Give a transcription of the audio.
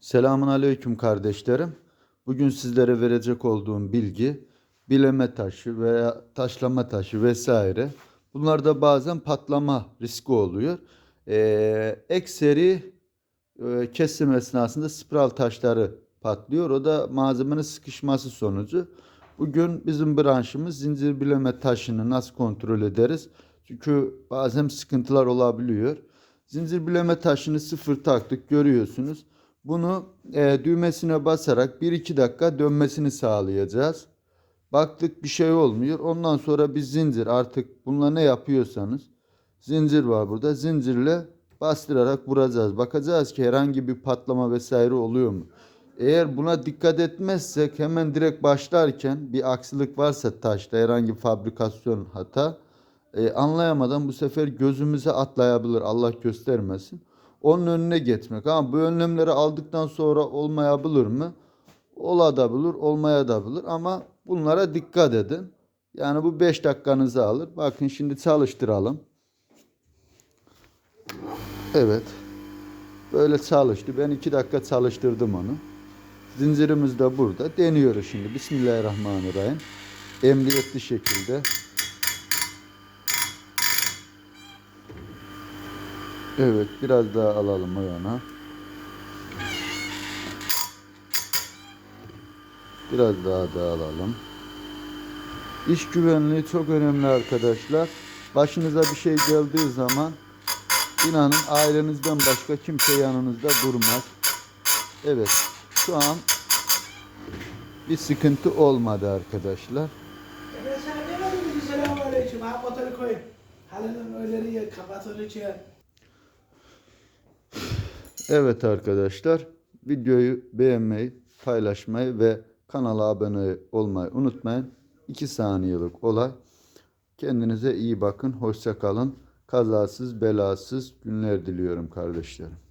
Selamun Aleyküm kardeşlerim. Bugün sizlere verecek olduğum bilgi bileme taşı veya taşlama taşı vesaire. Bunlarda bazen patlama riski oluyor. Ee, ekseri e, kesim esnasında spiral taşları patlıyor. O da malzemenin sıkışması sonucu. Bugün bizim branşımız zincir bileme taşını nasıl kontrol ederiz? Çünkü bazen sıkıntılar olabiliyor. Zincir bileme taşını sıfır taktık görüyorsunuz. Bunu e, düğmesine basarak 1-2 dakika dönmesini sağlayacağız. Baktık bir şey olmuyor. Ondan sonra bir zincir artık bununla ne yapıyorsanız zincir var burada. Zincirle bastırarak vuracağız. Bakacağız ki herhangi bir patlama vesaire oluyor mu? Eğer buna dikkat etmezsek hemen direkt başlarken bir aksilik varsa taşta herhangi bir fabrikasyon hata e, anlayamadan bu sefer gözümüze atlayabilir. Allah göstermesin. Onun önüne geçmek. Ama bu önlemleri aldıktan sonra olmayabilir mi? Olabilir, olmayabilir ama bunlara dikkat edin. Yani bu 5 dakikanızı alır. Bakın şimdi çalıştıralım. Evet. Böyle çalıştı. Ben 2 dakika çalıştırdım onu. Zincirimiz de burada. Deniyoruz şimdi. Bismillahirrahmanirrahim. Emniyetli şekilde. Evet, biraz daha alalım o. Biraz daha da alalım. İş güvenliği çok önemli arkadaşlar. Başınıza bir şey geldiği zaman inanın ailenizden başka kimse yanınızda durmaz. Evet, şu an bir sıkıntı olmadı arkadaşlar. Mi selamun aleyküm ha koy. Halının öyle ya kapatın içi. Evet arkadaşlar, videoyu beğenmeyi, paylaşmayı ve kanala abone olmayı unutmayın. 2 saniyelik olay. Kendinize iyi bakın, hoşça kalın. Kazasız, belasız günler diliyorum kardeşlerim.